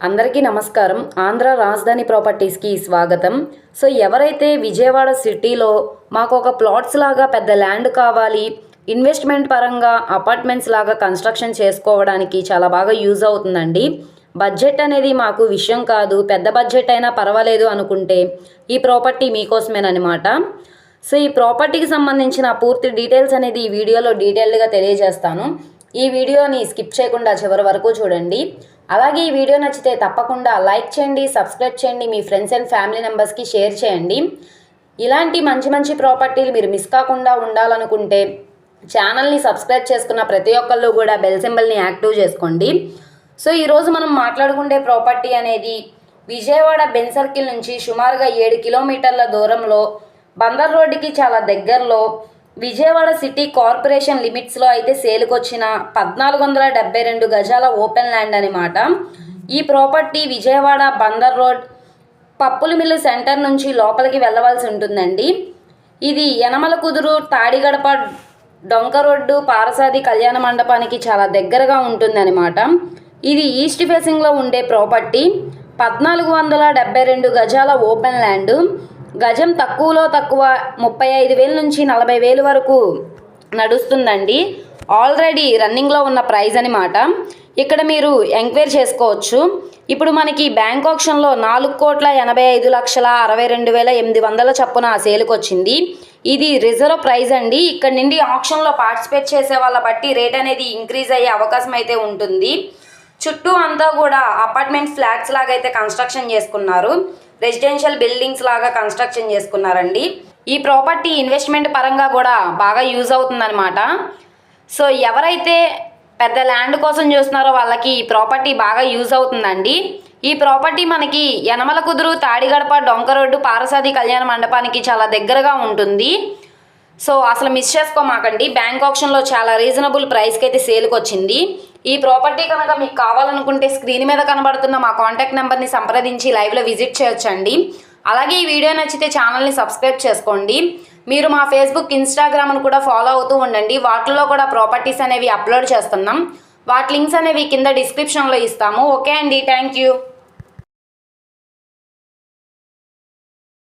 అందరికీ నమస్కారం. ఆంధ్ర రాజధాని ప్రాపర్టీస్కి స్వాగతం. సో ఎవరైతే విజయవాడ సిటీలో మాకు ఒక ప్లాట్స్ లాగా పెద్ద ల్యాండ్ కావాలి ఇన్వెస్ట్మెంట్ పరంగా అపార్ట్మెంట్స్ లాగా కన్స్ట్రక్షన్ చేసుకోవడానికి చాలా బాగా యూజ్ అవుతుందండి. బడ్జెట్ అనేది మాకు విషయం కాదు. పెద్ద బడ్జెట్ అయినా పర్వాలేదు అనుకుంటే ఈ ప్రాపర్టీ మీకోసమేనమాట సో ఈ ప్రాపర్టీకి సంబంధించిన పూర్తి డీటెయిల్స్ అనేది ఈ వీడియోలో డీటెయిల్డ్గా తెలియజేస్తాను. ఈ వీడియోని స్కిప్ చేయకుండా చివరి వరకు చూడండి. అలాగే ఈ వీడియో నచ్చితే తప్పకుండా లైక్ చేయండి సబ్స్క్రైబ్ చేయండి మీ ఫ్రెండ్స్ అండ్ ఫ్యామిలీ మెంబర్స్కి షేర్ చేయండి. ఇలాంటి మంచి మంచి ప్రాపర్టీలు మీరు మిస్ కాకుండా ఉండాలనుకుంటే ఛానల్ని సబ్స్క్రైబ్ చేసుకున్న ప్రతి ఒక్కళ్ళు కూడా బెల్ సింబల్ని యాక్టివ్ చేసుకోండి. సో ఈరోజు మనం మాట్లాడుకుంటే ప్రాపర్టీ అనేది విజయవాడ బెన్ సర్కిల్ నుంచి సుమారుగా ఏడు కిలోమీటర్ల దూరంలో బందర్ రోడ్డుకి చాలా దగ్గరలో విజయవాడ సిటీ కార్పొరేషన్ లిమిట్స్లో అయితే సేలుకొచ్చిన పద్నాలుగు వందల డెబ్బై రెండు గజాల ఓపెన్ ల్యాండ్ అనమాట ఈ ప్రాపర్టీ విజయవాడ బందర్ రోడ్ పప్పుల మిల్లు సెంటర్ నుంచి లోపలికి వెళ్ళవలసి ఉంటుందండి. ఇది యనమల కుదురు తాడిగడప డొంక రోడ్డు పారసాది కళ్యాణ మండపానికి చాలా దగ్గరగా ఉంటుందన్నమాట. ఇది ఈస్ట్ ఫేసింగ్లో ఉండే ప్రాపర్టీ. పద్నాలుగు వందల డెబ్బై రెండు గజాల ఓపెన్ ల్యాండ్. గజం తక్కువలో తక్కువ ముప్పై ఐదు వేల నుంచి నలభై వేలు వరకు నడుస్తుందండి. ఆల్రెడీ రన్నింగ్లో ఉన్న ప్రైజ్ అనమాట ఇక్కడ మీరు ఎంక్వైరీ చేసుకోవచ్చు. ఇప్పుడు మనకి బ్యాంక్ ఆప్షన్లో నాలుగు కోట్ల ఎనభై ఐదు లక్షల అరవై రెండు వేల ఎనిమిది వందల చప్పున సేల్కి వచ్చింది. ఇది రిజర్వ్ ప్రైజ్ అండి. ఇక్కడ నుండి ఆప్షన్లో పార్టిసిపేట్ చేసే వాళ్ళ బట్టి రేట్ అనేది ఇంక్రీజ్ అయ్యే అవకాశం అయితే ఉంటుంది. చుట్టూ అంతా కూడా అపార్ట్మెంట్ ఫ్లాట్స్ లాగా అయితే కన్స్ట్రక్షన్ చేసుకున్నారు. రెసిడెన్షియల్ బిల్డింగ్స్ లాగా కన్స్ట్రక్షన్ చేసుకున్నారండి. ఈ ప్రాపర్టీ ఇన్వెస్ట్మెంట్ పరంగా కూడా బాగా యూజ్ అవుతుందన్నమాట. సో ఎవరైతే పెద్ద ల్యాండ్ కోసం చూస్తున్నారో వాళ్ళకి ఈ ప్రాపర్టీ బాగా యూజ్ అవుతుందండి. ఈ ప్రాపర్టీ మనకి యనమల కుదురు తాడిగడప డొంక రోడ్డు పారసాది కళ్యాణ మండపానికి చాలా దగ్గరగా ఉంటుంది. సో అసలు మిస్ చేసుకోమాకండి. బ్యాంక్ ఆప్షన్లో చాలా రీజనబుల్ ప్రైస్కి అయితే సేల్కి వచ్చింది ఈ ప్రాపర్టీ కనుక మీకు కావాలనుకుంటే స్క్రీన్ మీద కనబడుతున్న మా కాంటాక్ట్ నెంబర్ని సంప్రదించి లైవ్లో విజిట్ చేయొచ్చండి. అలాగే ఈ వీడియో నచ్చితే ఛానల్ని సబ్స్క్రైబ్ చేసుకోండి. మీరు మా ఫేస్బుక్ ఇన్స్టాగ్రామ్ను కూడా ఫాలో అవుతూ ఉండండి. వాటిల్లో కూడా ప్రాపర్టీస్ అనేవి అప్లోడ్ చేస్తున్నాం. వాటి లింక్స్ అనేవి కింద డిస్క్రిప్షన్లో ఇస్తాము. ఓకే అండి. Thank you.